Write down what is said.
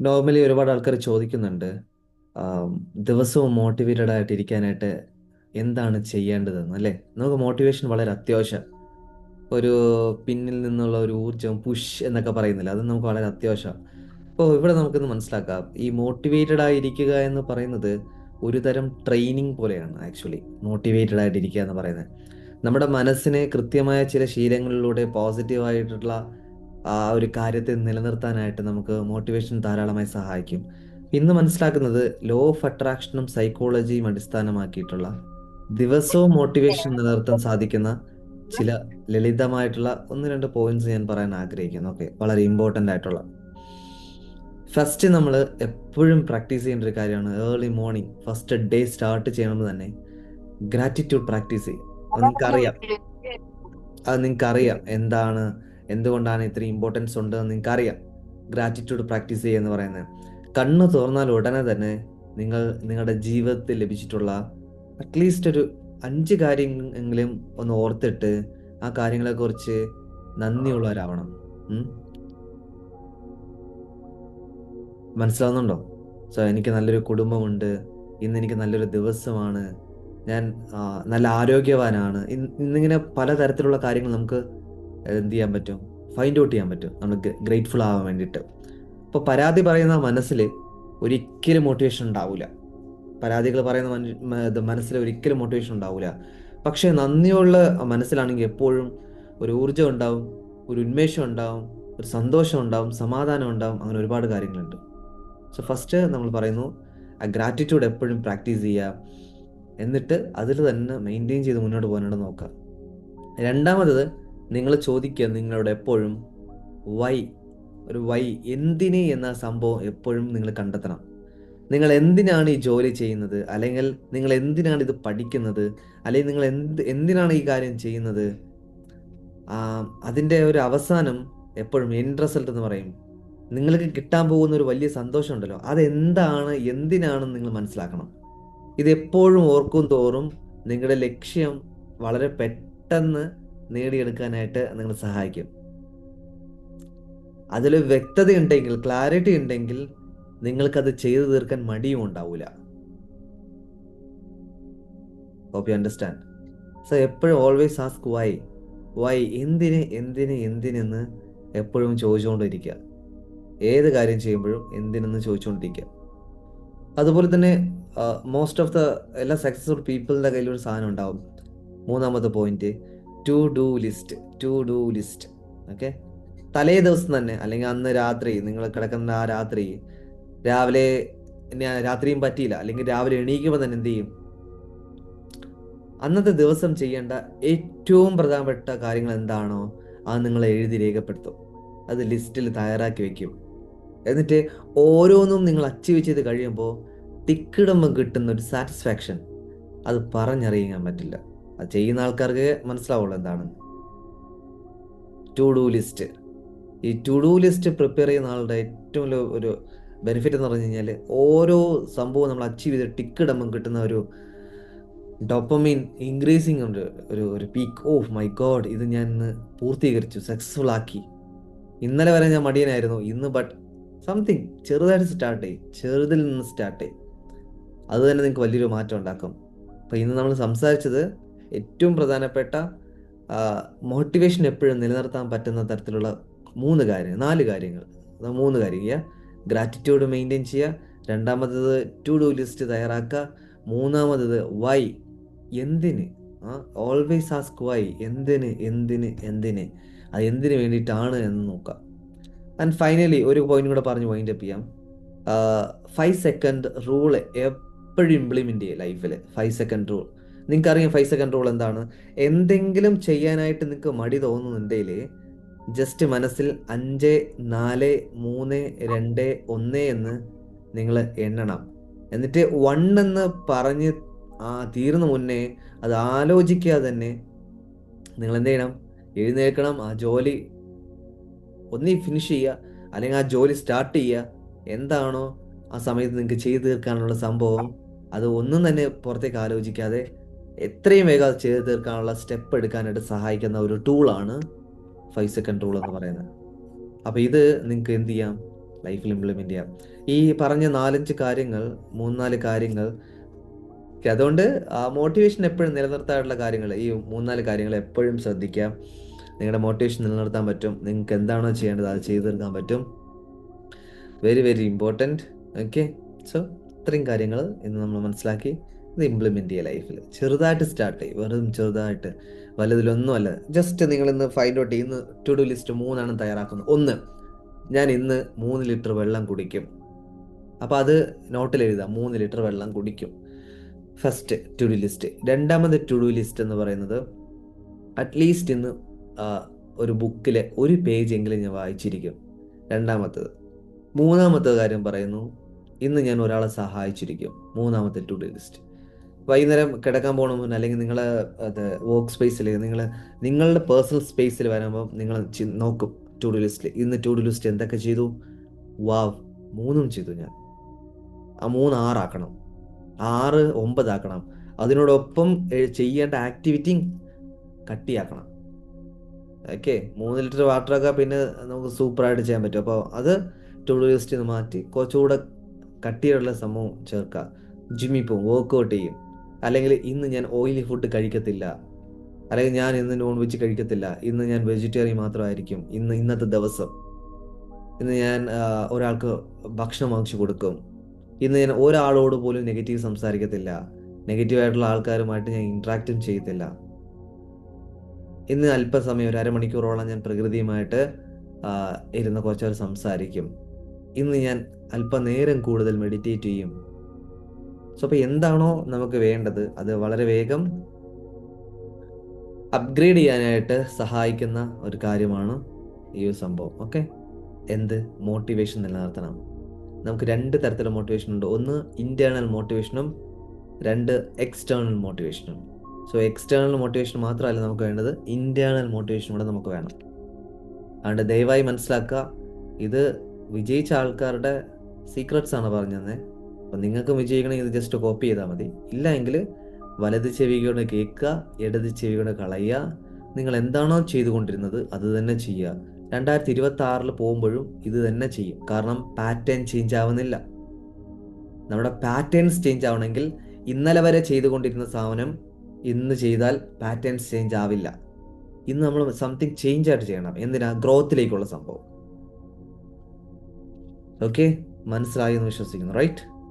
Normally ഒരുപാട് ആൾക്കാർ ചോദിക്കുന്നുണ്ട് ദിവസവും മോട്ടിവേറ്റഡ് ആയിട്ട് ഇരിക്കാനായിട്ട് എന്താണ് ചെയ്യേണ്ടതെന്ന് അല്ലേ? നമുക്ക് മോട്ടിവേഷൻ വളരെ അത്യാവശ്യം. ഒരു പിന്നിൽ നിന്നുള്ള ഒരു ഊർജം പുഷ് എന്നൊക്കെ പറയുന്നില്ല? അത് നമുക്ക് വളരെ അത്യാവശ്യം അപ്പോൾ ഇവിടെ നമുക്കിന്ന് മനസ്സിലാക്കാം. ഈ മോട്ടിവേറ്റഡ് ആയിരിക്കുക എന്ന് പറയുന്നത് ഒരു തരം ട്രെയിനിങ് പോലെയാണ് ആക്ച്വലി മോട്ടിവേറ്റഡ് ആയിട്ടിരിക്കുക എന്ന് പറയുന്നത്. നമ്മുടെ മനസ്സിനെ കൃത്യമായ ചില ശീലങ്ങളിലൂടെ പോസിറ്റീവായിട്ടുള്ള ആ ഒരു കാര്യത്തെ നിലനിർത്താനായിട്ട് നമുക്ക് മോട്ടിവേഷൻ ധാരാളമായി സഹായിക്കും. ഇന്ന് മനസ്സിലാക്കുന്നത് ലോ ഓഫ് അട്രാക്ഷനും സൈക്കോളജിയും അടിസ്ഥാനമാക്കിയിട്ടുള്ള ദിവസവും മോട്ടിവേഷൻ നിലനിർത്താൻ സാധിക്കുന്ന ചില ലളിതമായിട്ടുള്ള ഒന്ന് രണ്ട് പോയിന്റ്സ് ഞാൻ പറയാൻ ആഗ്രഹിക്കുന്നു. ഓക്കെ വളരെ ഇമ്പോർട്ടന്റ് ആയിട്ടുള്ള. ഫസ്റ്റ് നമ്മൾ എപ്പോഴും പ്രാക്ടീസ് ചെയ്യേണ്ട ഒരു കാര്യമാണ് early morning first day start ചെയ്യണമെന്ന് തന്നെ ഗ്രാറ്റിറ്റ്യൂഡ് പ്രാക്ടീസ് ചെയ്യും അത് നിങ്ങൾക്കറിയാം. അത് നിങ്ങൾക്കറിയാം. എന്താണ് എന്തുകൊണ്ടാണ് ഇത്രയും ഇമ്പോർട്ടൻസ് ഉണ്ട് എന്ന് നിങ്ങൾക്കറിയാം. ഗ്രാറ്റിറ്റ്യൂഡ് പ്രാക്ടീസ് ചെയ്യുക എന്ന് പറയുന്നത്. കണ്ണ് തുറന്നാൽ ഉടനെ തന്നെ നിങ്ങൾ നിങ്ങളുടെ ജീവിതത്തിൽ ലഭിച്ചിട്ടുള്ള അറ്റ്ലീസ്റ്റ് ഒരു അഞ്ച് കാര്യങ്ങളെങ്കിലും ഒന്ന് ഓർത്തിട്ട് ആ കാര്യങ്ങളെക്കുറിച്ച് നന്ദിയുള്ളവരാവണം. മനസ്സിലാവുന്നുണ്ടോ? സോ എനിക്ക് നല്ലൊരു കുടുംബമുണ്ട്. ഇന്ന് എനിക്ക് നല്ലൊരു ദിവസമാണ്. ഞാൻ നല്ല ആരോഗ്യവാനാണ്. ഇന്ന് ഇന്നിങ്ങനെ പലതരത്തിലുള്ള കാര്യങ്ങൾ നമുക്ക് എന്ത് ചെയ്യാൻ പറ്റും? ഫൈൻഡ് ഔട്ട് ചെയ്യാൻ പറ്റും. നമ്മൾ ഗ്രേറ്റ്ഫുൾ ആവാൻ വേണ്ടിയിട്ട്. അപ്പോൾ പരാതി പറയുന്ന മനസ്സിൽ ഒരിക്കലും മോട്ടിവേഷൻ ഉണ്ടാവില്ല പരാതികൾ പറയുന്ന മനസ്സിൽ ഒരിക്കലും മോട്ടിവേഷൻ ഉണ്ടാവില്ല പക്ഷേ നന്ദിയുള്ള മനസ്സിലാണെങ്കിൽ എപ്പോഴും ഒരു ഊർജം ഉണ്ടാവും ഒരു ഉന്മേഷം ഉണ്ടാവും ഒരു സന്തോഷം ഉണ്ടാവും സമാധാനം ഉണ്ടാവും അങ്ങനെ ഒരുപാട് കാര്യങ്ങളുണ്ട്. സോ ഫസ്റ്റ് നമ്മൾ പറയുന്നു ആ ഗ്രാറ്റിറ്റ്യൂഡ് എപ്പോഴും പ്രാക്ടീസ് ചെയ്യുക എന്നിട്ട് അതിൽ തന്നെ മെയിന്റെയിൻ ചെയ്ത് മുന്നോട്ട് പോകാനാണ് നോക്കുക. രണ്ടാമത് നിങ്ങൾ ചോദിക്കുക നിങ്ങളോട് എപ്പോഴും വൈ ഒരു വൈ എന്തിന് എന്ന സംഭവം എപ്പോഴും നിങ്ങൾ കണ്ടെത്തണം. നിങ്ങൾ എന്തിനാണ് ഈ ജോലി ചെയ്യുന്നത്? അല്ലെങ്കിൽ നിങ്ങൾ എന്തിനാണ് ഇത് പഠിക്കുന്നത്? അല്ലെങ്കിൽ നിങ്ങൾ എന്ത് എന്തിനാണ് ഈ കാര്യം ചെയ്യുന്നത്? അതിന്റെ ഒരു അവസാനം എപ്പോഴും എൻഡ് റിസൾട്ട് എന്ന് പറയും. നിങ്ങൾക്ക് കിട്ടാൻ പോകുന്ന ഒരു വലിയ സന്തോഷം ഉണ്ടല്ലോ അതെന്താണ്? എന്തിനാണെന്ന് നിങ്ങൾ മനസ്സിലാക്കണം. ഇതെപ്പോഴും ഓർക്കും തോറും നിങ്ങളുടെ ലക്ഷ്യം വളരെ പെട്ടെന്ന് നേടിയെടുക്കാനായിട്ട് നിങ്ങൾ സഹായിക്കും. അതിൽ വ്യക്തത ഉണ്ടെങ്കിൽ ക്ലാരിറ്റി ഉണ്ടെങ്കിൽ നിങ്ങൾക്കത് ചെയ്തു തീർക്കാൻ മടിയും ഉണ്ടാവില്ല ഹോപ്പ് യു അണ്ടർസ്റ്റാൻഡ് സോ എപ്പോഴും ഓൾവേസ് ആസ്ക് വൈ വൈ എന്തിന് എന്തിന് എന്തിനെന്ന് എപ്പോഴും ചോദിച്ചുകൊണ്ടിരിക്കുക. ഏത് കാര്യം ചെയ്യുമ്പോഴും എന്തിനെന്ന് ചോദിച്ചുകൊണ്ടിരിക്കുക. അതുപോലെ തന്നെ മോസ്റ്റ് ഓഫ് ദ എല്ലാ സക്സസ്ഫുൾ പീപ്പിളിന്റെ കയ്യിലൊരു സാധനം ഉണ്ടാവും. മൂന്നാമത്തെ point to do list to do list okay തലേ ദിവസം തന്നെ അല്ലെങ്കിൽ അന്ന് രാത്രി നിങ്ങൾ കിടക്കുന്ന ആ രാത്രി രാവിലെ രാത്രിയും പറ്റിയില്ല അല്ലെങ്കിൽ രാവിലെ എണീക്കുമ്പോൾ തന്നെ എന്ത് ചെയ്യും? അന്നത്തെ ദിവസം ചെയ്യേണ്ട ഏറ്റവും പ്രധാനപ്പെട്ട കാര്യങ്ങൾ എന്താണോ അത് നിങ്ങൾ എഴുതി രേഖപ്പെടുത്തും. അത് ലിസ്റ്റിൽ തയ്യാറാക്കി വെക്കും. എന്നിട്ട് ഓരോന്നും നിങ്ങൾ അച്ചീവ് ചെയ്ത് കഴിയുമ്പോൾ തിക്കിടുമ്പോൾ കിട്ടുന്ന ഒരു സാറ്റിസ്ഫാക്ഷൻ അത് പറഞ്ഞറിയിക്കാൻ പറ്റില്ല. അത് ചെയ്യുന്ന ആൾക്കാർക്ക് മനസ്സിലാവുള്ളൂ എന്താണ്. ടു ഡു ലിസ്റ്റ് ഈ ടു ഡു ലിസ്റ്റ് പ്രിപ്പയർ ചെയ്യുന്ന ആളുടെ ഏറ്റവും വലിയ ഒരു ബെനിഫിറ്റ് എന്ന് പറഞ്ഞു കഴിഞ്ഞാൽ ഓരോ സംഭവം നമ്മൾ അച്ചീവ് ചെയ്ത് ടിക്കിടുമ്പോൾ കിട്ടുന്ന ഒരു ഡോപ്പമീൻ ഇൻക്രീസിങ് ഉണ്ട്. ഒരു ഒരു പീക്ക് ഓഫ് മൈ ഗോഡ് ഇത് ഞാൻ ഇന്ന് പൂർത്തീകരിച്ചു സക്സസ്ഫുൾ ആക്കി. ഇന്നലെ വരെ ഞാൻ മടിയനായിരുന്നു. ഇന്ന് ബട്ട് സംതിങ് ചെറുതായിട്ട് സ്റ്റാർട്ട് ചെയ്യും. ചെറുതിൽ നിന്ന് സ്റ്റാർട്ട് ചെയ്യും. അത് തന്നെ നിങ്ങൾക്ക് വലിയൊരു മാറ്റം ഉണ്ടാക്കും. അപ്പോൾ ഇന്ന് നമ്മൾ സംസാരിച്ചത് ഏറ്റവും പ്രധാനപ്പെട്ട മോട്ടിവേഷൻ എപ്പോഴും നിലനിർത്താൻ പറ്റുന്ന തരത്തിലുള്ള മൂന്ന് കാര്യങ്ങൾ നാല് കാര്യങ്ങൾ. മൂന്ന് കാര്യം. ചെയ്യുക ഗ്രാറ്റിറ്റ്യൂഡ് മെയിന്റെയിൻ ചെയ്യുക രണ്ടാമത്തത് ടു ഡു ലിസ്റ്റ് തയ്യാറാക്കുക മൂന്നാമത്തത് വൈ എന്തിന് ഓൾവേസ് ആസ്ക് വൈ എന്തിന് എന്തിന് എന്തിന് അത് എന്തിന് വേണ്ടിയിട്ടാണ് എന്ന് നോക്കാം ആൻഡ് ഫൈനലി ഒരു പോയിന്റ് കൂടെ പറഞ്ഞ് പോയിന്റ് അപ്പ് ചെയ്യാം. ഫൈവ് സെക്കൻഡ് റൂൾ എപ്പോഴും ഇംപ്ലിമെന്റ് ചെയ്യുക ലൈഫിൽ ഫൈവ് സെക്കൻഡ് റൂൾ നിങ്ങൾക്കറിയാം ഫൈവ് സെക്കൻഡ് റൂൾ എന്താണ്. എന്തെങ്കിലും ചെയ്യാനായിട്ട് നിങ്ങൾക്ക് മടി തോന്നുന്നുണ്ടെങ്കിൽ ജസ്റ്റ് മനസ്സിൽ അഞ്ച് നാല് മൂന്ന് രണ്ട് ഒന്ന് എന്ന് നിങ്ങൾ എണ്ണണം. എന്നിട്ട് വൺ എന്ന് പറഞ്ഞ് ആ തീർന്ന മുന്നേ അത് ആലോചിക്കാതെ തന്നെ നിങ്ങൾ എന്ത് ചെയ്യണം? എഴുന്നേൽക്കണം ആ ജോലി ഒന്നീ ഫിനിഷ് ചെയ്യുക അല്ലെങ്കിൽ ആ ജോലി സ്റ്റാർട്ട് ചെയ്യുക. എന്താണോ ആ സമയത്ത് നിങ്ങൾക്ക് ചെയ്തു തീർക്കാനുള്ള സംഭവം. അത് ഒന്നും തന്നെ പുറത്തേക്ക് ആലോചിക്കാതെ എത്രയും വേഗം അത് ചെയ്ത് തീർക്കാനുള്ള സ്റ്റെപ്പ് എടുക്കാനായിട്ട് സഹായിക്കുന്ന ഒരു ടൂളാണ് ഫൈവ് സെക്കൻഡ് റൂൾ എന്ന് പറയുന്നത്. അപ്പോൾ ഇത് നിങ്ങൾക്ക് എന്ത് ചെയ്യാം? ലൈഫിൽ ഇംപ്ലിമെന്റ് ചെയ്യാം. ഈ പറഞ്ഞ നാലഞ്ച് കാര്യങ്ങൾ മൂന്നാൽ കാര്യങ്ങൾ അതുകൊണ്ട് ആ മോട്ടിവേഷൻ എപ്പോഴും നിലനിർത്താനുള്ള കാര്യങ്ങൾ ഈ മൂന്നാൽ കാര്യങ്ങൾ എപ്പോഴും ശ്രദ്ധിക്കാം. നിങ്ങളുടെ മോട്ടിവേഷൻ നിലനിർത്താൻ പറ്റും. നിങ്ങൾക്ക് എന്താണോ ചെയ്യേണ്ടത് അത് ചെയ്തു തീർക്കാൻ പറ്റും. Very very important okay so ഇത്രയും കാര്യങ്ങൾ ഇന്ന് നമ്മൾ മനസ്സിലാക്കി. ഇത് ഇംപ്ലിമെന്റ് ചെയ്യുക ലൈഫിൽ ചെറുതായിട്ട് സ്റ്റാർട്ട് ചെയ്യും. വെറും ചെറുതായിട്ട്. വലുതിലൊന്നുമല്ല. ജസ്റ്റ് നിങ്ങൾ ഇന്ന് ഫൈൻഡ് ഔട്ട് ചെയ്യുന്ന ടു ഡു ലിസ്റ്റ് മൂന്നാണ് തയ്യാറാക്കുന്നത് ഒന്ന് ഞാൻ ഇന്ന് മൂന്ന് ലിറ്റർ വെള്ളം കുടിക്കും. അപ്പോൾ അത് നോട്ടിൽ എഴുതാം മൂന്ന് ലിറ്റർ വെള്ളം കുടിക്കും. ഫസ്റ്റ് ടു ഡു ലിസ്റ്റ് രണ്ടാമത് ടു ഡു ലിസ്റ്റ് എന്ന് പറയുന്നത് അറ്റ്ലീസ്റ്റ് ഇന്ന് ഒരു ബുക്കിലെ ഒരു പേജ് എങ്കിലും ഞാൻ വായിച്ചിരിക്കും. രണ്ടാമത്തത്. മൂന്നാമത്തെ കാര്യം പറയുന്നു. ഇന്ന് ഞാൻ ഒരാളെ സഹായിച്ചിരിക്കും. മൂന്നാമത്തെ ടു ഡു ലിസ്റ്റ് വൈകുന്നേരം കിടക്കാൻ പോകണ മുന്നേ അല്ലെങ്കിൽ നിങ്ങൾ അത് വർക്ക് സ്പേസിൽ നിങ്ങൾ നിങ്ങളുടെ പേഴ്സണൽ സ്പേസിൽ വരുമ്പോൾ നിങ്ങൾ നോക്കും ടു ഡു ലിസ്റ്റിൽ ഇന്ന് ടു ഡു ലിസ്റ്റ് എന്തൊക്കെ ചെയ്തു? വാവ് മൂന്നും ചെയ്തു ഞാൻ. ആ മൂന്ന് ആറാക്കണം. ആറ് ഒമ്പതാക്കണം അതിനോടൊപ്പം ചെയ്യേണ്ട ആക്ടിവിറ്റി കട്ടിയാക്കണം. ഓക്കെ മൂന്ന് ലിറ്റർ വാട്ടറൊക്കെ പിന്നെ നമുക്ക് സൂപ്പറായിട്ട് ചെയ്യാൻ പറ്റും. അപ്പോൾ അത് ടു ഡു ലിസ്റ്റിൽ നിന്ന് മാറ്റി കുറച്ചുകൂടെ കട്ടിയുള്ള സംഭവം ചേർക്കുക ജിമ്മിൽ പോകും വർക്കൗട്ട് ചെയ്യും. അല്ലെങ്കിൽ ഇന്ന് ഞാൻ ഓയിലി ഫുഡ് കഴിക്കത്തില്ല. അല്ലെങ്കിൽ ഞാൻ ഇന്ന് നോൺ വെജ് കഴിക്കത്തില്ല. ഇന്ന് ഞാൻ വെജിറ്റേറിയൻ മാത്രമായിരിക്കും. ഇന്ന് ഇന്നത്തെ ദിവസം. ഇന്ന് ഞാൻ ഒരാൾക്ക് ഭക്ഷണം വാങ്ങിച്ചു കൊടുക്കും. ഇന്ന് ഞാൻ ഒരാളോട് പോലും നെഗറ്റീവ് സംസാരിക്കത്തില്ല. നെഗറ്റീവ് ആയിട്ടുള്ള ആൾക്കാരുമായിട്ട് ഞാൻ ഇൻട്രാക്റ്റും ചെയ്യത്തില്ല. ഇന്ന് അല്പസമയം ഒരു അരമണിക്കൂറോളം ഞാൻ പ്രകൃതിയുമായിട്ട് ഇരുന്ന് കുറച്ചവർ സംസാരിക്കും. ഇന്ന് ഞാൻ അല്പനേരം കൂടുതൽ മെഡിറ്റേറ്റ് ചെയ്യും. സോ അപ്പോൾ എന്താണോ നമുക്ക് വേണ്ടത് അത് വളരെ വേഗം അപ്ഗ്രേഡ് ചെയ്യാനായിട്ട് സഹായിക്കുന്ന ഒരു കാര്യമാണ് ഈ ഒരു സംഭവം. ഓക്കെ എന്ത്? മോട്ടിവേഷൻ നിലനിർത്തണം. നമുക്ക് രണ്ട് തരത്തിലുള്ള മോട്ടിവേഷൻ ഉണ്ട്. ഒന്ന് ഇന്റേർണൽ മോട്ടിവേഷനും രണ്ട് എക്സ്റ്റേണൽ മോട്ടിവേഷനും സോ എക്സ്റ്റേണൽ മോട്ടിവേഷൻ മാത്രമല്ല നമുക്ക് വേണ്ടത് ഇന്റേർണൽ മോട്ടിവേഷൻ കൂടെ നമുക്ക് വേണം. അതുകൊണ്ട് ദയവായി മനസ്സിലാക്കുക ഇത് വിജയിച്ച ആൾക്കാരുടെ സീക്രട്സ് ആണ് പറഞ്ഞു തന്നെ അപ്പം നിങ്ങൾക്കും വിജയിക്കണമെങ്കിൽ ഇത് ജസ്റ്റ് കോപ്പി ചെയ്താൽ മതി. ഇല്ല എങ്കിൽ വലത് ചെവി കൊണ്ട് കേൾക്കുക ഇടത് ചെവി കൊണ്ട് കളയുക. നിങ്ങൾ എന്താണോ ചെയ്തുകൊണ്ടിരുന്നത് അത് തന്നെ ചെയ്യുക. രണ്ടായിരത്തി ഇരുപത്തി ആറിൽ പോകുമ്പോഴും ഇത് തന്നെ ചെയ്യും. കാരണം പാറ്റേൺ ചേഞ്ച് ആവുന്നില്ല. നമ്മുടെ പാറ്റേൺസ് ചേഞ്ച് ആവണമെങ്കിൽ ഇന്നലെ വരെ ചെയ്തുകൊണ്ടിരുന്ന സാധനം ഇന്ന് ചെയ്താൽ പാറ്റേൺസ് ചേഞ്ച് ആവില്ല. ഇന്ന് നമ്മൾ സംതിങ് ചേഞ്ച് ആയിട്ട് ചെയ്യണം. എന്തിനാ? ഗ്രോത്തിലേക്കുള്ള സംഭവം. ഓക്കെ മനസ്സിലായി എന്ന് വിശ്വസിക്കുന്നു. റൈറ്റ്